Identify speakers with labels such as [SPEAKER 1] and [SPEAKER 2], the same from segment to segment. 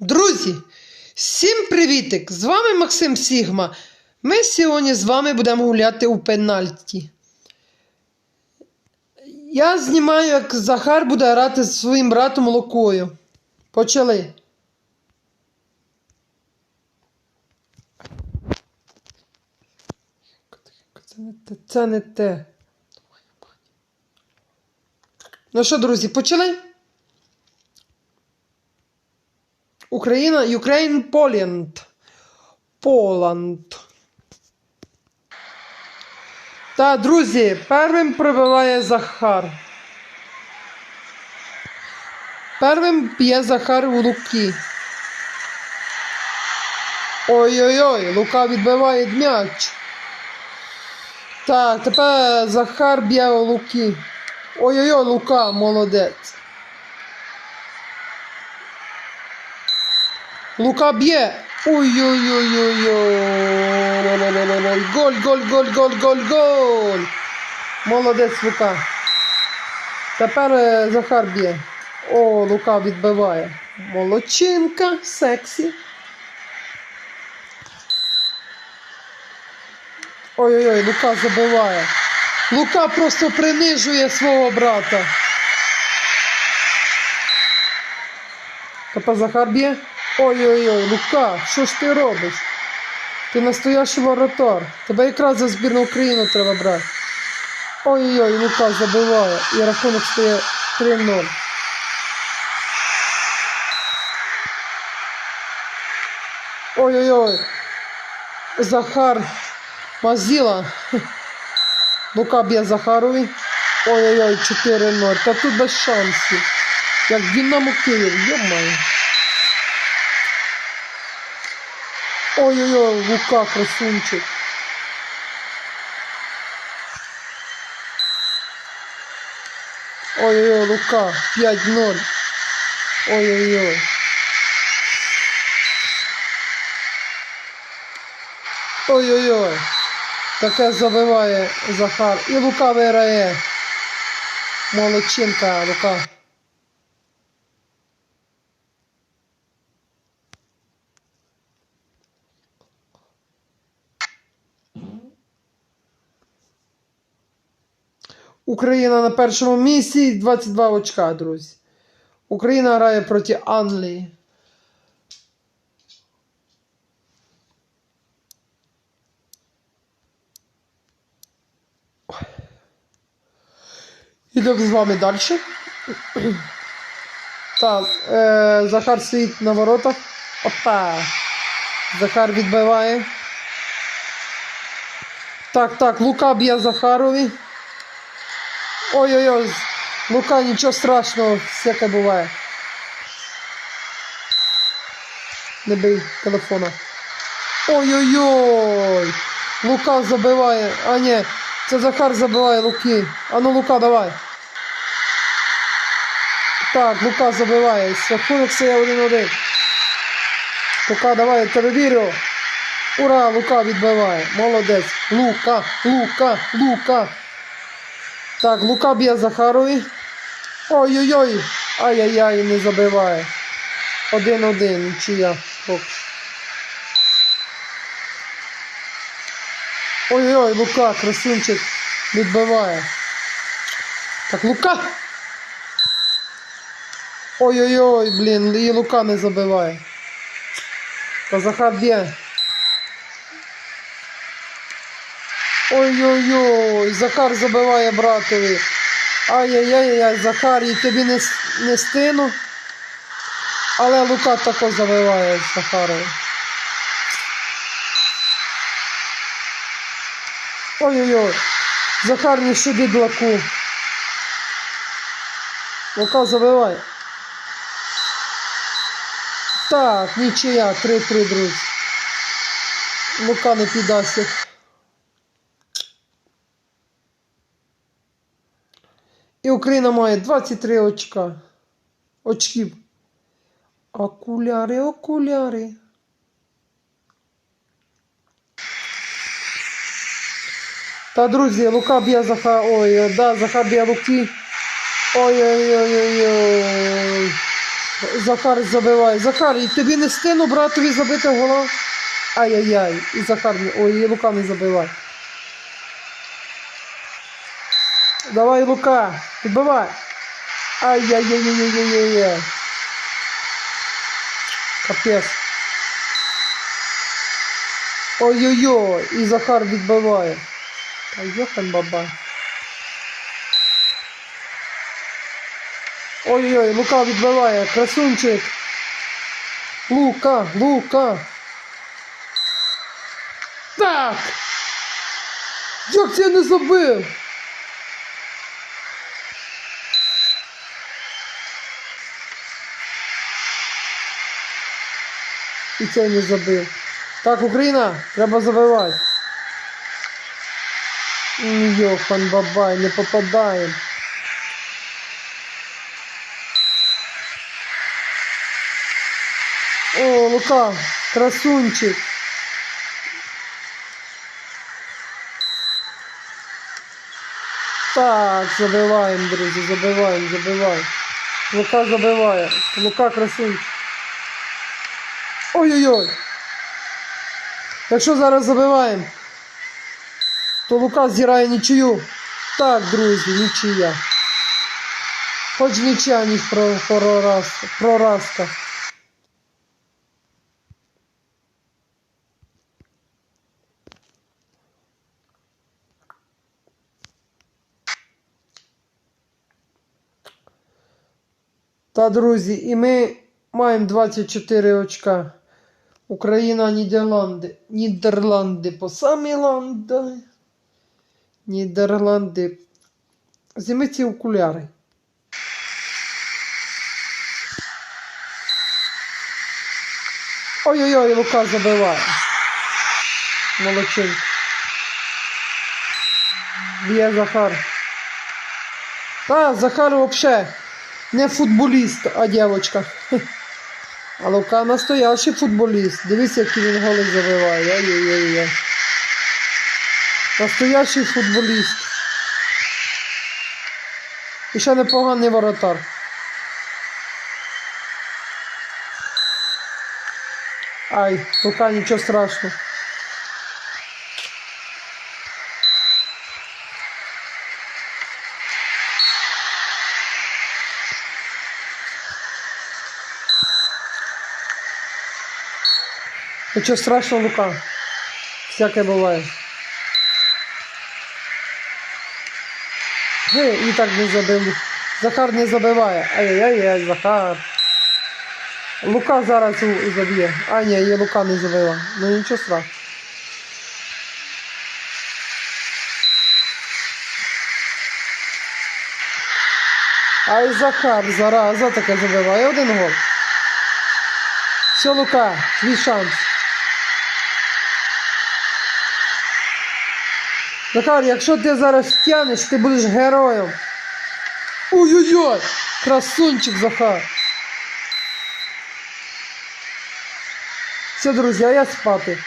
[SPEAKER 1] Друзі, всім привітик! З вами Максим Сігма. Ми сьогодні з вами будемо гуляти у пенальті. Я знімаю, як Захар буде грати зі своїм братом Лукою. Почали. Це не те. Ну що, друзі, почали? Україна, Ukraine, Poland. Поланд. Та, друзі, первим пробиває Захар. Первим б'є Захар у Луки. Ой-ой-ой, Лука відбиває м'яч. Так, тепер Захар б'є у Луки. Ой-ой-ой, Лука, молодець. Лука б'є. Ой-ой-ой-ой-ой. Голь, голь, голь, голь, голь, голь. Молодець Лука. Тепер е, Захар б'є. О, Лука відбиває. Молодчинка, сексі. Ой-ой-ой, Лука забиває. Лука просто принижує свого брата. Тепер Захар б'є. Ой-ой-ой, Лука, що ж ти робиш? Ти настоящий воротар. Тебе якраз за збірну Україну треба брати. Ой-ой-ой, Лука забиває. І рахунок стає 3-0. Ой-ой-ой. Захар Мазіла. Лука б'є Захарові. Ой-ой-ой, 4-0. Та тут без шансів. Як Динамо Київ, йомаю. Ой-ой-ой, Лука, красунчик. Ой-ой-ой, Лука, 5-0. Ой-ой-ой. Ой-ой-ой. Таке забиває Захар. І Лука виграє. Молодчинка, Лука. Україна на першому місці 22 очка, друзі. Україна грає проти Англії. Ідемо з вами далі. Так, е, Захар стоїть на воротах. Опа. Захар відбиває. Так, так, Лука б'є Захарові. Ой-ой-ой, Лука, нічого страшного, всяке буває. Не бий телефона. Ой-ой-ой! Лука забиває. А ні, це Захар забиває Луки. А ну Лука, давай. Так, Лука забиває. Рахунок стає один-один. Лука, давай, тебе вірю. Ура, Лука відбиває. Молодець. Лука, Лука, Лука. Так, Лука б'є Захарові. Ой-ой-ой. Ай-яй-яй, не забиває. Один-один, нічия. Ой-ой-ой, Лука, красунчик, відбиває. Так, Лука. Ой-ой-ой, блін, і Лука не забиває. Та Захар б'є. Ой-ой-ой, Захар забиває братові. Ай-яй-яй-яй, Захар, і тобі не, не стину. Але Лука тако забиває Захарові. Ой-ой-ой, Захар не щадить Луку. Лука забиває. Так, нічия, 3-3, друзі. Лука не піддасться. І Україна має 23 очка. Очків. Окуляри, окуляри. Та, друзі, Лука б'є Захар. Ой, да, Захар б'є Луки. Ой-ой-ой-ой-ой. Захар забиває. Захар, і тобі не стину братові забити гола? Ай-яй-яй. І Захар. Ой, і Лука не забивай. Давай, Лука, підбивай. Ай-яй-яй-яй-яй-яй-яй. Капець. Ой-ой-ой, і Захар відбиває. Та йохан баба. Ой-ой-ой, Лука відбиває, красунчик. Лука, Лука. Так. Як це я не забив? І цей не забив. Так, Україна, треба забивати. М, Йохан бабай, не попадаємо. О, Лука, красунчик. Так, забиваємо, друзі, забиваємо, забиваємо. Лука забиває. Лука красунчик. Ой-ой-ой. Якщо зараз забиваємо, то Лука зіграє нічию. Так, друзі, нічия. Хоч нічия, ніж проразка. Та, друзі, і ми маємо 24 очка. Україна, Нідерланди. Нідерланди по самі ланди. Нідерланди. Зніми ці окуляри. Ой-ой-ой, Лука забиває. Молодчинка. Б'є Захар. Та, Захар взагалі не футболіст, а дівчинка. А Лука настоящий футболіст. Дивись, який він голи забиває. Ай-яй-яй-яй. Настоящий футболіст. І ще непоганий воротар. Ай, Лука, нічого страшного. Нічого страшного, Лука. Всяке буває. Гей, і так не забив. Захар не забиває. Ай-яй-яй, Захар. Лука зараз заб'є. А, ні, і Лука не забила. Ну нічого страшного. Ай, Захар, зараза таке забиває один гол. Все, Лука, твій шанс. Захар, якщо ти зараз втягнеш, ти будеш героєм. Ой-ой-ой! Красунчик Захар. Все, друзі, а я спати.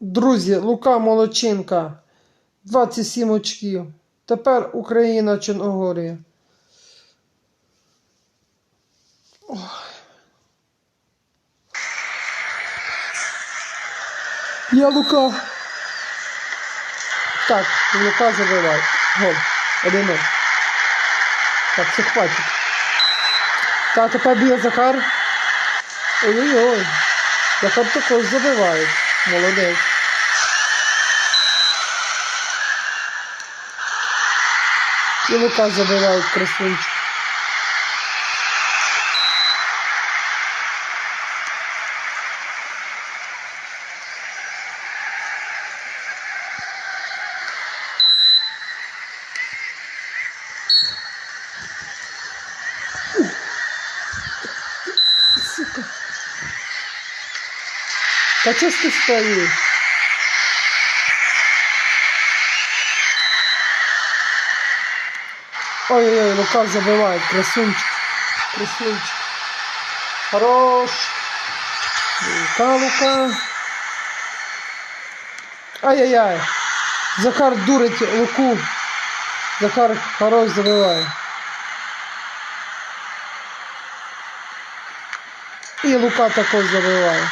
[SPEAKER 1] Друзі, Лука Молодчинка. 27 очків. Тепер Україна Чорногорія. Я Лука. Так, Лука забиває. Гол. Один ноль. Так, це хватить. Так, тепер б'є Захар. Ой-ой-ой. Захар також забиває. Молодець. І Лука забиває красунчик. Та чого ж ти стоїш? Ой-ой-ой, Лука забивает, красунчик. Красунчик. Хорош. Лука, Лука. Ай-яй-яй. Захар дурить Луку. Захар хорош забиває. І Лука також забиває.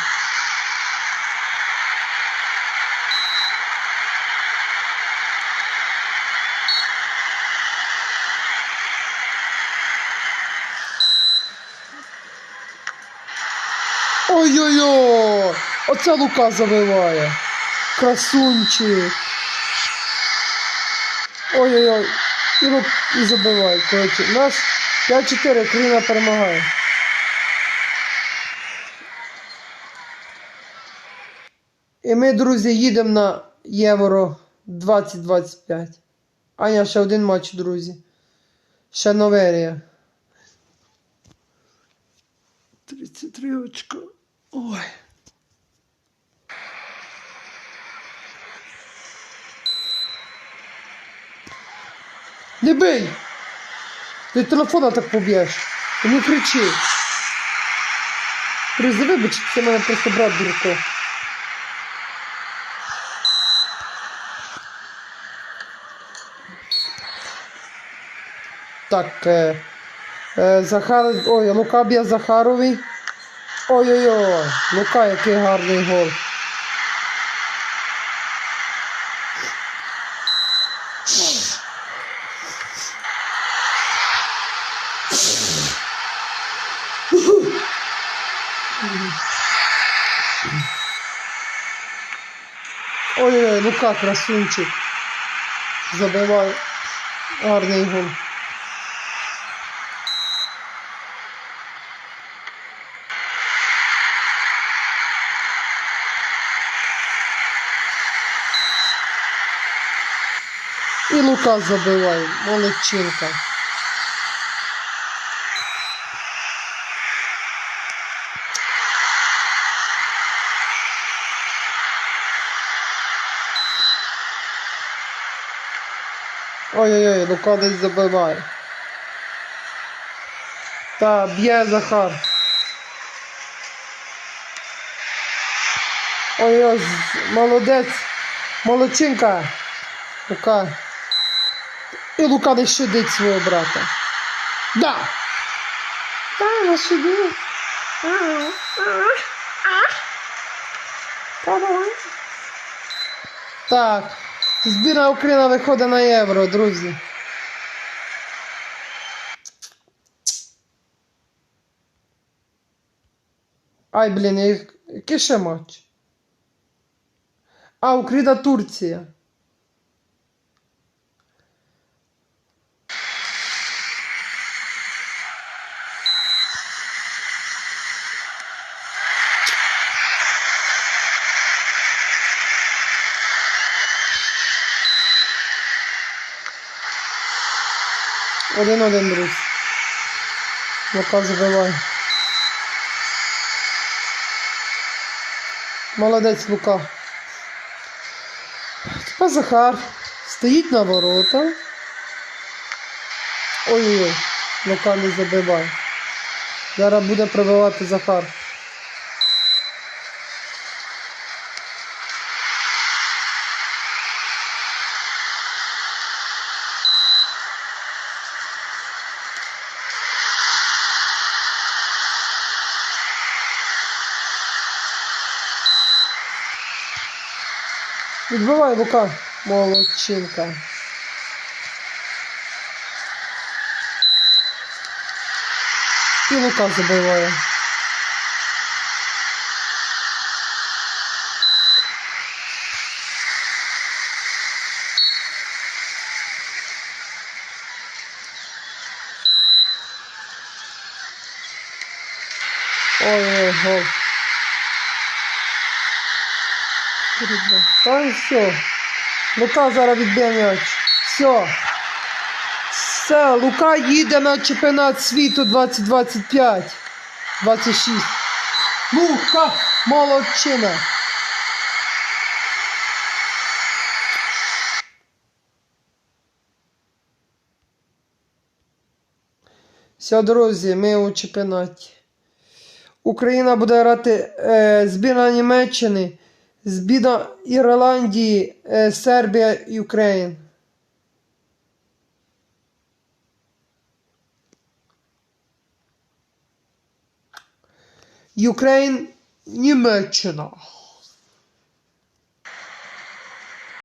[SPEAKER 1] Ой-ой-ой! Оце Лука забиває. Красунчик. Ой-ой-ой. І, Лук... і забиває. Коротше, у нас 5-4, Україна перемагає. І ми, друзі, їдемо на Євро 2025. Аня, ще один матч, друзі. Ще Новерія. 33 очка. Ой. Не! Ти телефона так поб'єш. Ти Не кричи. Друзі, вибачте, це мене просто брат дурко. Так, е, е, Захар. Ой, Лука б'є Захарові. Ой-ой-ой, Лука, який гарний гол. Ой-ой-ой, Лука красунчик. Забиває гарний гол. І Лука забиває, молодчинка. Ой-ой-ой, Лука десь забиває. Та б'є Захар. Ой-ой, молодець, молодчинка. Лука. І Лука не щадить свого брата. Да. Та, не щадить. Так. Збірна Україна виходить на євро, друзі. Ай, блін, який ще матч? А, Україна Турція. Один-один, друзі. Лука забиває. Молодець Лука. Тепер Захар стоїть на ворота. Ой-ой-ой, Лука не забиває. Зараз буде пробивати Захар. Відбивай Лука, молодчинка. І Лука забиває. Ой-ой, гол. Рідно. Та все. Лука зараз відб'є. Все. Все, Лука їде на чемпіонат світу 2025. 26. Лука, молодчина. Все, друзі, ми у чемпіонаті. Україна буде грати е, збірна Німеччини Збіда Ірландії, Сербія Сербія, Україн. Україн, Німеччина.